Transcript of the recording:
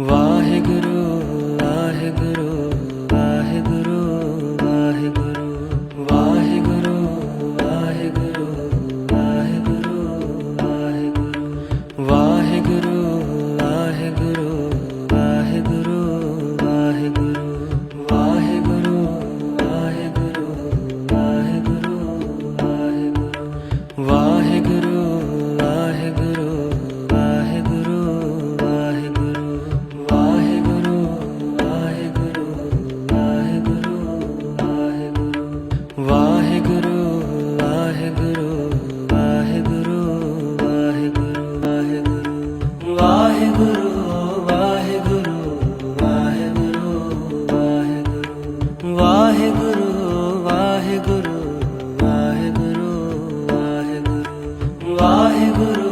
Waheguru Waheguru. Waheguru